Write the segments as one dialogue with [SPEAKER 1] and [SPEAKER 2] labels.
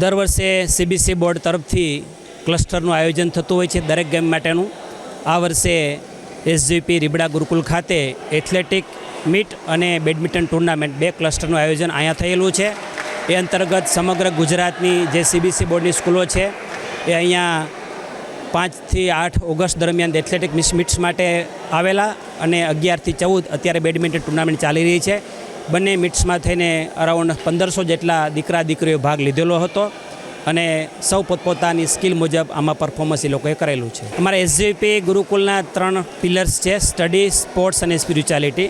[SPEAKER 1] દર વર્ષે CBC board તરફથી ક્લસ્ટરનું આયોજન થતું હોય છે દરેક ગેમ માટેનું. આ વર્ષે એસજીપી રીબડા ગુરુકુલ ખાતે એથ્લેટિક મીટ અને બેડમિન્ટન ટુર્નામેન્ટ બે ક્લસ્ટરનું આયોજન અહીંયા થયેલું છે. એ અંતર્ગત સમગ્ર ગુજરાતની જે સીબીસી બોર્ડની સ્કૂલો છે, એ અહીંયા પાંચથી આઠ ઓગસ્ટ દરમિયાન એથ્લેટિક મિસ મીટ્સ માટે આવેલા અને અગિયારથી ચૌદ અત્યારે બેડમિન્ટન ટુર્નામેન્ટ ચાલી રહી છે. બંને મીટ્સમાં થઈને અરાઉન્ડ પંદરસો જેટલા દીકરા દીકરીઓ ભાગ લીધેલો હતો અને સૌ પોતપોતાની સ્કિલ મુજબ આમાં પરફોર્મન્સ એ લોકોએ કરેલું છે. અમારા એસજીપી ગુરુકુલના ત્રણ પિલર્સ છે સ્ટડી સ્પોર્ટ્સ અને સ્પિરિચ્યુઆલિટી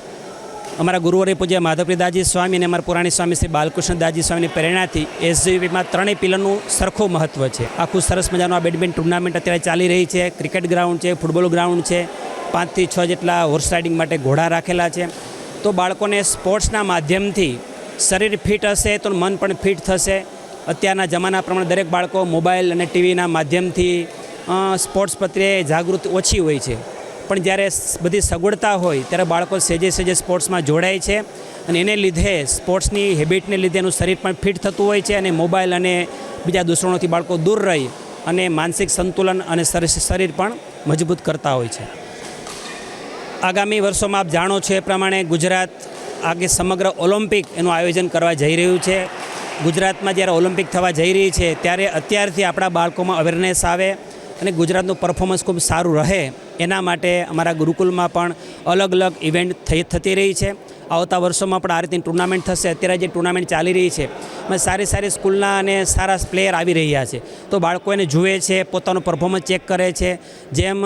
[SPEAKER 1] અમારા ગુરુવરે પૂજ્ય માધવપ્રિદાજી સ્વામી અને અમારા પુરાણી સ્વામી શ્રી બાલકૃષ્ણદાજી સ્વામીની પ્રેરણાથી એસજીપીમાં ત્રણેય પિલરનું સરખું મહત્ત્વ છે. આખું સરસ મજાનું આ બેડમિન્ટન ટુર્નામેન્ટ અત્યારે ચાલી રહી છે. ક્રિકેટ ગ્રાઉન્ડ છે ફૂટબોલ ગ્રાઉન્ડ છે. પાંચથી છ જેટલા હોર્સ રાઇડિંગ માટે ઘોડા રાખેલા છે. તો બાળકોને સ્પોર્ટ્સના માધ્યમથી શરીર ફિટ હશે તો મન પણ ફિટ થશે. અત્યારના જમાના પ્રમાણે દરેક બાળકો મોબાઈલ અને ટીવીના માધ્યમથી સ્પોર્ટ્સ પ્રત્યે જાગૃત ઓછી હોય છે. પણ જ્યારે બધી સગવડતા હોય ત્યારે બાળકો સેજે સેજે સ્પોર્ટ્સમાં જોડાય છે અને એને લીધે સ્પોર્ટ્સની હેબિટને લીધે એનું શરીર પણ ફિટ થતું હોય છે અને મોબાઈલ અને બીજા દૂષણોથી બાળકો દૂર રહી અને માનસિક સંતુલન અને શરીર પણ મજબૂત કરતા હોય છે. આગામી વર્ષોમાં આપ જાણો છો એ પ્રમાણે ગુજરાત આગે સમગ્ર ઓલિમ્પિક એનું આયોજન કરવા જઈ રહ્યું છે. ગુજરાતમાં જ્યારે ઓલિમ્પિક થવા જઈ રહી છે, ત્યારે અત્યારથી આપણા બાળકોમાં અવેરનેસ આવે અને ગુજરાતનું પરફોર્મન્સ ખૂબ સારું રહે. એના માટે અમારા ગુરુકુલમાં પણ અલગ અલગ ઇવેન્ટ થઈ થતી રહી છે. આવતા વર્ષોમાં પણ આ રીતની ટુર્નામેન્ટ થશે. અત્યારે જે ટુર્નામેન્ટ ચાલી રહી છે, એમાં સારી સારી સ્કૂલના અને સારા પ્લેયર આવી રહ્યા છે. તો બાળકો એને જુએ છે, પોતાનું પરફોર્મન્સ ચેક કરે છે. જેમ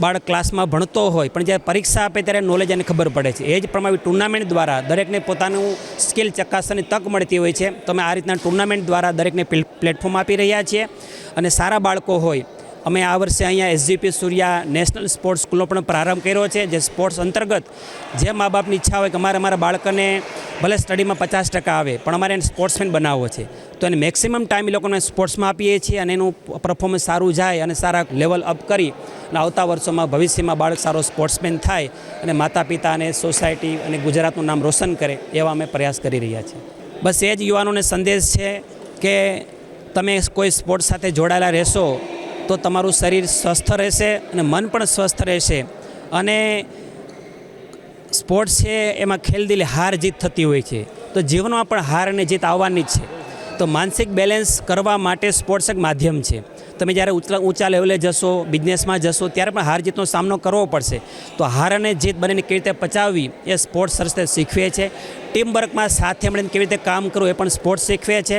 [SPEAKER 1] બાળક ક્લાસમાં ભણતો હોય, પણ જ્યારે પરીક્ષા આપે ત્યારે નોલેજ એને ખબર પડે છે. એ જ પ્રમાણે ટુર્નામેન્ટ દ્વારા દરેકને પોતાનું સ્કિલ ચકાસવાની તક મળતી હોય છે. તો અમે આ રીતના ટુર્નામેન્ટ દ્વારા દરેકને પ્લે- પ્લેટફોર્મ આપી રહ્યા છીએ. અને સારા બાળકો હોય, અમે આ વર્ષે અહીંયા એસજીપી સૂર્યા નેશનલ સ્પોર્ટ્સ સ્કૂલનો પણ પ્રારંભ કર્યો છે, જે સ્પોર્ટ્સ અંતર્ગત જે મા બાપની ઈચ્છા હોય કે અમારે અમારા બાળકને ભલે સ્ટડીમાં પચાસ ટકા આવે, પણ અમારે એને સ્પોર્ટ્સમેન બનાવવો છે. તો એને મેક્સિમમ ટાઈમ એ લોકોને સ્પોર્ટ્સમાં આપીએ છીએ અને એનું પરફોર્મન્સ સારું જાય અને સારા લેવલ અપ કરી અને આવતા વર્ષોમાં ભવિષ્યમાં બાળક સારો સ્પોર્ટ્સમેન થાય અને માતા પિતા અને સોસાયટી અને ગુજરાતનું નામ રોશન કરે એવા અમે પ્રયાસ કરી રહ્યા છીએ. બસ એ જ યુવાનોને સંદેશ છે કે તમે કોઈ સ્પોર્ટ્સ સાથે જોડાયેલા રહેશો તો તમારું શરીર સ્વસ્થ રહેશે અને મન પણ સ્વસ્થ રહેશે. અને સ્પોર્ટ્સ છે, એમાં ખેલદિલી હાર જીત થતી હોય છે. તો જીવનમાં પણ હાર અને જીત આવવાની જ છે. તો માનસિક બેલેન્સ કરવા માટે સ્પોર્ટ્સ એક માધ્યમ છે. તમે જ્યારે ઊંચા ઊંચા લેવલે જશો, બિઝનેસમાં જશો, ત્યારે પણ હાર જીતનો સામનો કરવો પડશે. તો હાર અને જીત બંનેને કેવી રીતે પચાવવી, એ સ્પોર્ટ્સ સરસ રીતે શીખવે છે. ટીમ વર્કમાં સાથે મળીને કેવી રીતે કામ કરવું, એ પણ સ્પોર્ટ્સ શીખવે છે.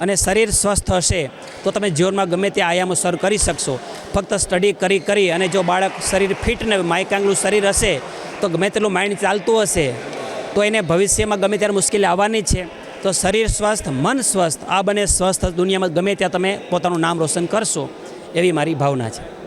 [SPEAKER 1] અને શરીર સ્વસ્થ હશે, તો તમે જીવનમાં ગમે તે આયામો સર કરી શકશો. ફક્ત સ્ટડી કરી કરી અને જો બાળક શરીર ફિટ ને માઇકાંગલું શરીર હશે તો ગમે તેટલું માઇન્ડ ચાલતું હશે, તો એને ભવિષ્યમાં ગમે ત્યારે મુશ્કેલી આવવાની છે. તો શરીર સ્વસ્થ, મન સ્વસ્થ, આ બંને સ્વસ્થ દુનિયામાં ગમે ત્યાં તમે પોતાનું નામ રોશન કરશો, એવી મારી ભાવના છે.